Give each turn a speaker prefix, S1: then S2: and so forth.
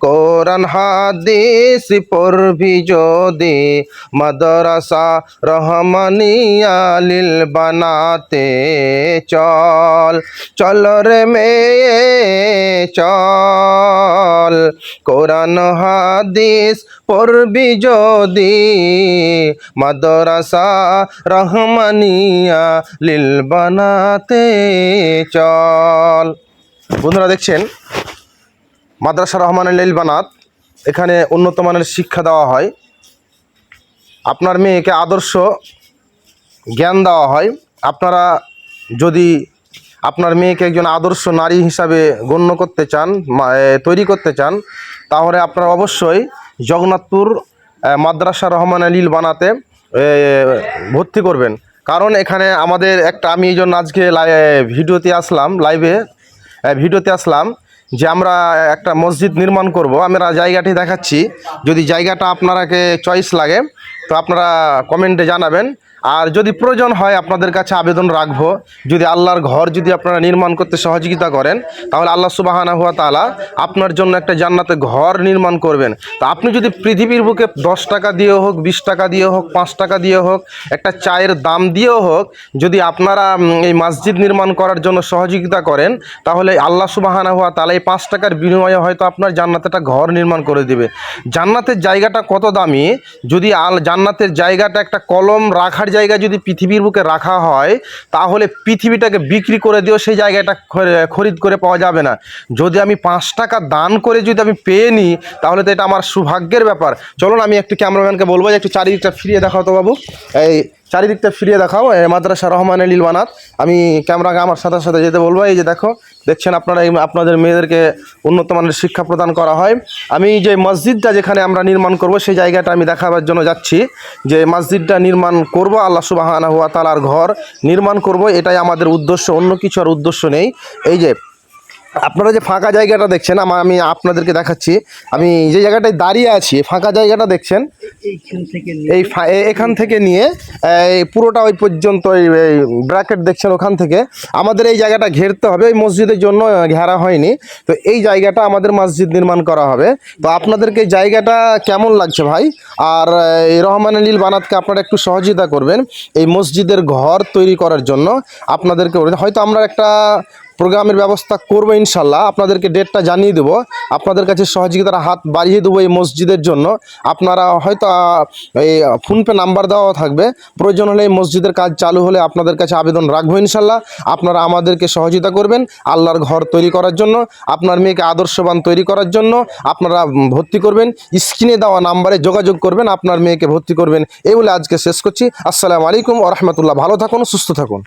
S1: কোরআন হাদিস পড়বি যদি মাদ্রাসা রহমানিয়া লিল বানাতে চল চল রে মেয়ে, চল। কোরআন হাদিস পড়বি যদি মাদ্রাসা রহমানিয়া লিল বানাতে চল। বন্ধুরা দেখছেন মাদ্রাসা রহমান লিল বানাত, এখানে উন্নত মানের শিক্ষা দেওয়া হয়। আপনার মেয়েকে আদর্শ জ্ঞান দেওয়া হয়। আপনারা যদি আপনার মেয়েকে একজন আদর্শ নারী হিসাবে গণ্য করতে চান তৈরি করতে চান, তাহলে আপনারা অবশ্যই জগন্নাথপুর মাদ্রাসা রহমান লীল বানাতে ভর্তি করবেন। কারণ এখানে আমাদের একটা, আমি এই জন্য আজকে ভিডিওতে আসলাম, লাইভে ভিডিওতে আসলাম। যে আমরা একটা মসজিদ নির্মাণ করব আমরা জায়গাটি দেখাচ্ছি। যদি জায়গাটা আপনারাকে চয়েস লাগে তো আপনারা কমেন্টে জানাবেন। আর যদি প্রয়োজন হয় আপনাদের কাছে আবেদন রাখব। যদি আল্লাহর ঘর যদি আপনারা নির্মাণ করতে সহযোগিতা করেন, তাহলে আল্লাহ সুবাহানা হুয়া তালা আপনার জন্য একটা জান্নাতে ঘর নির্মাণ করবেন। তো আপনি যদি পৃথিবীর বুকে দশ টাকা দিয়ে হোক, বিশ টাকা দিয়ে হোক, পাঁচ টাকা দিয়ে হোক, একটা চায়ের দাম দিয়েও হোক, যদি আপনারা এই মসজিদ নির্মাণ করার জন্য সহযোগিতা করেন, তাহলে আল্লাহ সুবাহানা হুয়া তালা এই পাঁচ টাকার বিনিময়ে হয়তো আপনার জান্নাতে একটা ঘর নির্মাণ করে দিবে। জান্নাতের জায়গাটা কত দামি? যদি আল জান্নাতের জায়গাটা একটা কলম রাখার জায়গা যদি পৃথিবীর বুকে রাখা হয়, তাহলে পৃথিবীটাকে বিক্রি করে দিও সেই জায়গাটা খরিদ করে পাওয়া যাবে না। যদি আমি পাঁচ টাকা দান করে যদি আমি পেয়ে নিই, তাহলে তো এটা আমার সৌভাগ্যের ব্যাপার। চলুন আমি একটু ক্যামেরাম্যানকে বলব যে একটু চারিদিকটা ফিরিয়ে দেখাও তো বাবু। এই চারিদিকটা ফিরিয়ে দেখাও। মাদ্রাসা রহমান লীল বানাত। আমি ক্যামেরাকে আমার সাথে সাথে যেতে বলব। এই যে দেখো, দেখছেন আপনারা এই আপনাদের মেয়েদেরকে উন্নত মানের শিক্ষা প্রদান করা হয়। আমি যে মসজিদটা যেখানে আমরা নির্মাণ করব, সেই জায়গাটা আমি দেখাবার জন্য যাচ্ছি। যে মসজিদটা নির্মাণ করব, আল্লাহ সুবাহানা হুয়া তালার ঘর নির্মাণ করব, এটাই আমাদের উদ্দেশ্য। অন্য কিছু আর উদ্দেশ্য নেই। এই যে আপনারা যে ফাঁকা জায়গাটা দেখছেন আমা- আমি আপনাদেরকে দেখাচ্ছি। আমি যে জায়গাটায় দাঁড়িয়ে আছি ফাঁকা জায়গাটা দেখছেন? এই এখান থেকে নিয়ে এই পুরোটা ওই পর্যন্ত এই ব্র্যাকেট দেখছেন ওখান থেকে। আমাদের এই জায়গাটা ঘেরতে হবে ওই মসজিদের জন্য ঘেরা হয়নি। তো এই জায়গাটা আমাদের মসজিদ নির্মাণ করা হবে। তো আপনাদেরকে এই জায়গাটা কেমন লাগছে ভাই? আর এই রহমান লীল বানাতকে আপনারা একটু সহযোগিতা করবেন এই মসজিদের ঘর তৈরি করার জন্য। আপনাদেরকে হয়তো আমরা একটা প্রোগ্রামের ব্যবস্থা করব ইনশাল্লাহ। আপনাদেরকে ডেটটা জানিয়ে দেবো। আপনাদের কাছে সহযোগিতার হাত বাড়িয়ে দেবো এই মসজিদের জন্য। আপনারা হয়তো এই ফোনপে নাম্বার দেওয়া থাকবে। প্রয়োজন হলে এই মসজিদের কাজ চালু হলে আপনাদের কাছে আবেদন রাখব ইনশাল্লাহ। আপনারা আমাদেরকে সহযোগিতা করবেন আল্লাহর ঘর তৈরি করার জন্য, আপনার মেয়েকে আদর্শবান তৈরি করার জন্য। আপনারা ভর্তি করবেন, স্ক্রিনে দেওয়া নাম্বারে যোগাযোগ করবেন, আপনার মেয়েকে ভর্তি করবেন। এই বলে আজকে শেষ করছি। আসসালামু আলাইকুম ও রহমতুল্লাহ। ভালো থাকুন, সুস্থ থাকুন।